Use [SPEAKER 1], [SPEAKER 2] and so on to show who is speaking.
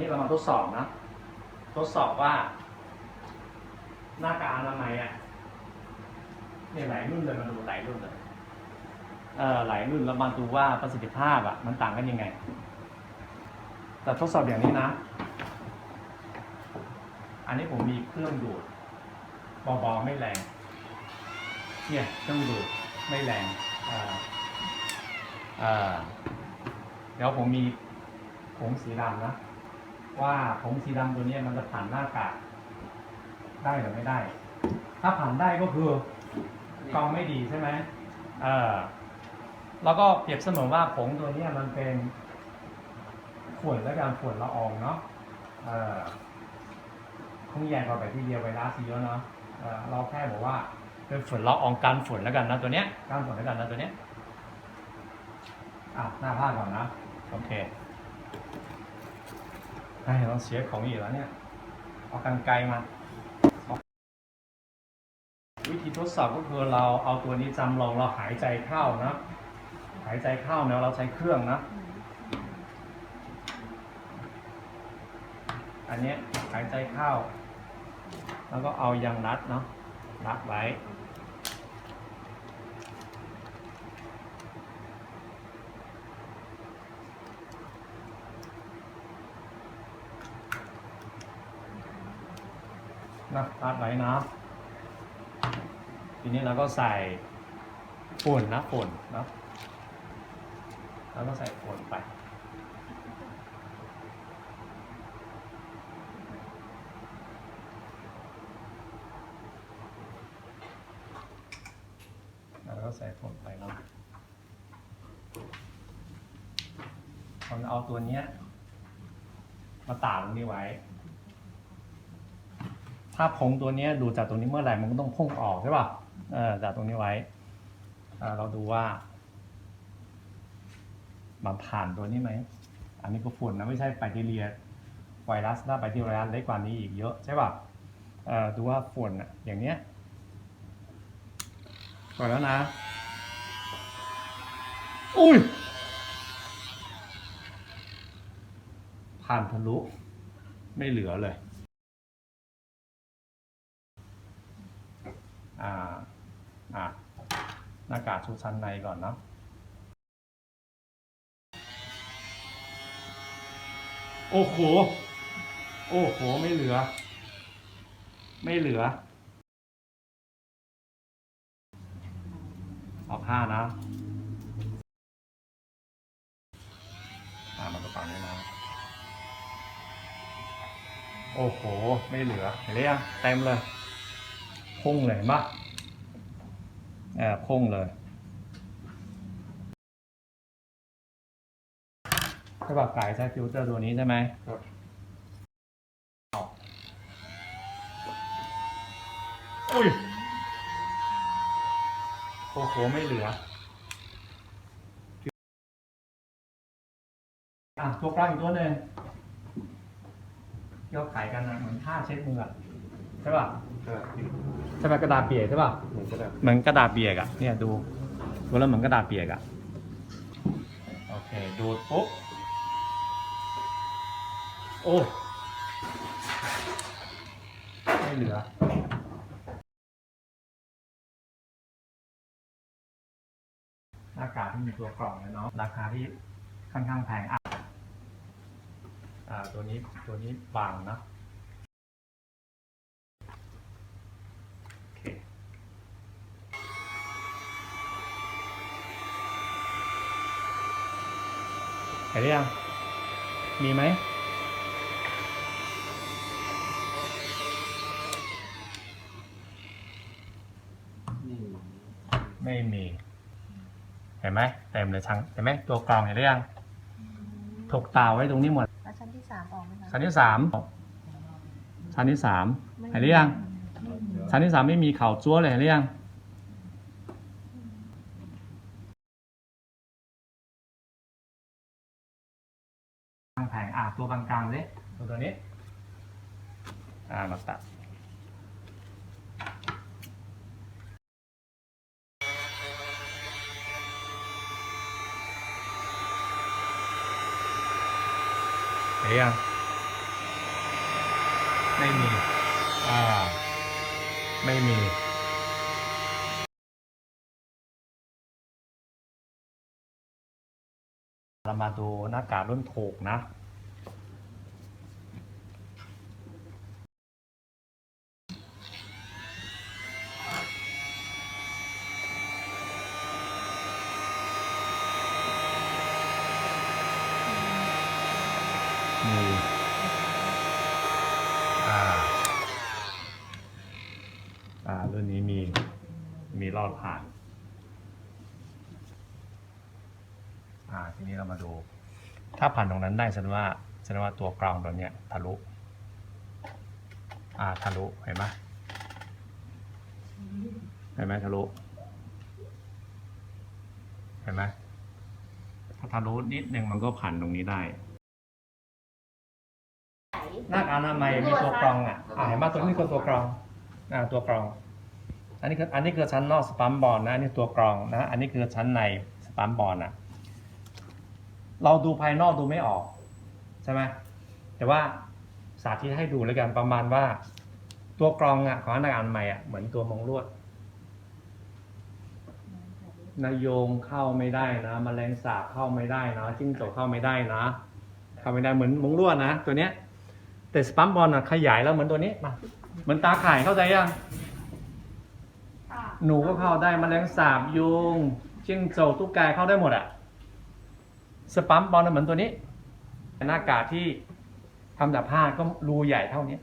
[SPEAKER 1] นี้เรามาทดสอบนะ ทดสอบว่า หน้ากากอนามัยอะเนี่ยหลายรุ่นเลยมาดูหลายรุ่นเลยเออหลายรุ่นแล้วมาดูว่าประสิทธิภาพอะ มันต่างกันยังไง แต่ทดสอบอย่างนี้นะ อันนี้ผมมีเครื่องดูดเบาๆไม่แรง เนี่ยเครื่องดูดไม่แรงอ่าอ่าเดี๋ยวผมมีผงสีดำนะ ว่าผงสีดำตัวเนี้ยมันจะผ่านหน้ากากได้หรือไม่ได้ ถ้าผ่านได้ก็คือกรองไม่ดีใช่ไหมเออแล้วก็เปรียบเสมือนว่าผงตัวเนี้ยมันเป็นฝุ่นและการฝุ่นละอองเนาะเออคงแย่กว่าแบคทีเรียไวรัสเยอะเนาะเออเราแค่บอกว่าเป็นฝุ่นละอองกันฝุ่นแล้วกันนะตัวเนี้ยกันฝุ่นแล้วกันนะตัวเนี้ยอะหน้าผ้าก่อนนะ โอเค ไอ้เราเสียของอีกแล้วเนี่ย เอากันไกลมา วิธีทดสอบก็คือเราเอาตัวนี้จำลองเราหายใจเข้านะ หายใจเข้าเนะเราใช้เครื่องนะ อันนี้หายใจเข้า แล้วก็เอายางรัดเนาะรัดไว้ นะรัดไว้นะ ทีนี้เราก็ใส่ฝุ่นนะฝุ่นนะแล้วก็ใส่ฝุ่นไปแล้วก็ใส่ฝุ่นไปเนาะมันเอาตัวเนี้ยมาตากตรงนี้ไว้ ถ้าผงตัวนี้ดูจากตรงนี้เมื่อไหร่มันก็ต้องพุ่งออกใช่ป่ะเออจากตรงนี้ไว้เราดูว่ามันผ่านตัวนี้ไหม อันนี้ก็ฝุ่นนะไม่ใช่แบคทีเรียไวรัสถ้าแบคทีเรียเล็กกว่านี้อีกเยอะใช่ป่ะเออดูว่าฝุ่นอะอย่างเนี้ยก่อนแล้วนะ อุ้ย ผ่านทะลุ ไม่เหลือเลย อ่าอ่าหน้ากากชุดชั้นในก่อนเนาะโอ้โห โอ้โห ไม่เหลือ ไม่เหลือ เอาผ้านะอ่ามากระเป๋านี้นะ โอ้โห ไม่เหลือ เห็นหรือยังเต็มเลย พุ่งเลยเห็นปะแอบพุ่งเลยใช่ป่ะไก่ใช้ฟิลเตอร์ตัวนี้ใช่ไหม
[SPEAKER 2] ครับ
[SPEAKER 1] อุ้ยโอ้โหไม่เหลืออะตัวกลางอีกตัวหนึ่งที่เราขายกันนะเหมือนผ้าเช็ดมืออะ ใช่ป่ะ
[SPEAKER 2] อ่า
[SPEAKER 1] ใช่ไหมกระดาษเปียกใช่ป่ะ
[SPEAKER 2] เหมือนกระดาษ
[SPEAKER 1] เหมือนกระดาษเปียกอะเนี่ยดูดูแล้วเหมือนกระดาษเปียกอะโอเคดูดปุ๊บโอ้ไม่เหลือหน้ากากที่มีตัวกล่องนะเนาะราคาที่ค่อนข้างแพงอะอ่าตัวนี้ตัวนี้บางนะโอเค เห็นหรือยัง มีไหม
[SPEAKER 2] อืม
[SPEAKER 1] ไม่มี เห็นไหมเต็มเลยชั้นเห็นไหมตัวกรองเห็นหรือยังถูกตาไว้ตรงนี้หมด
[SPEAKER 3] แล้วชั้นที่สามออกไหมคะ
[SPEAKER 1] ชั้นที่สามชั้นที่สามเห็นหรือยัง ชั้นที่สามไม่มีเข่าจั่วเลยเห็นหรือยังกลา งอะตัวกลางๆเลยตัวตัวนี้อ่ามาตัดเห็นยังไม่มีอ่าไม่มีเรามาดูหน้ากากรุ่นถูกนะ มี อ่า อ่า รุ่นนี้มี มีรอดผ่าน อ่า ทีนี้เรามาดู ถ้าผ่านตรงนั้นได้แสดงว่าแสดงว่าตัวกรองตัวเนี้ยทะลุ อ่า ทะลุ เห็นไหมเห็นไหมทะลุ เห็นไหมถ้าทะลุนิดนึงมันก็ผ่านตรงนี้ได้หน้ากากอนามัยมีตัวกรองอะอ่าเห็นไหมตัวนี้คือตัวกรอง อ่า ตัวกรอง อันนี้คืออันนี้คือชั้นนอกสปัมบอลนะอันนี้ตัวกรองนะอันนี้คือชั้นในสปัมบอลอะเราดูภายนอกดูไม่ออกใช่ไหมแต่ว่าสาธิตให้ดูแล้วกันประมาณว่า ตัวกรองอะของหน้ากากอนามัยอะเหมือนตัวมองลวดนายโยงเข้าไม่ได้นะแมลงสาบเข้าไม่ได้นะจิ้งจกเข้าไม่ได้นะ เข้าไม่ได้เหมือนมงลวดนะ ตัวเนี้ยแต่สปัมบอลอะขยายแล้วเหมือนตัวนี้มาเหมือนตาข่ายเข้าใจยัง หนูก็เข้าได้มแมลงสาบยุงจิ้งโจกตุ๊กแกเข้าได้หมดอะสปัมบอลน่ะเหมือนตัวนี้หน้ากากที่ทำจากผ้าก็รูใหญ่เท่านี้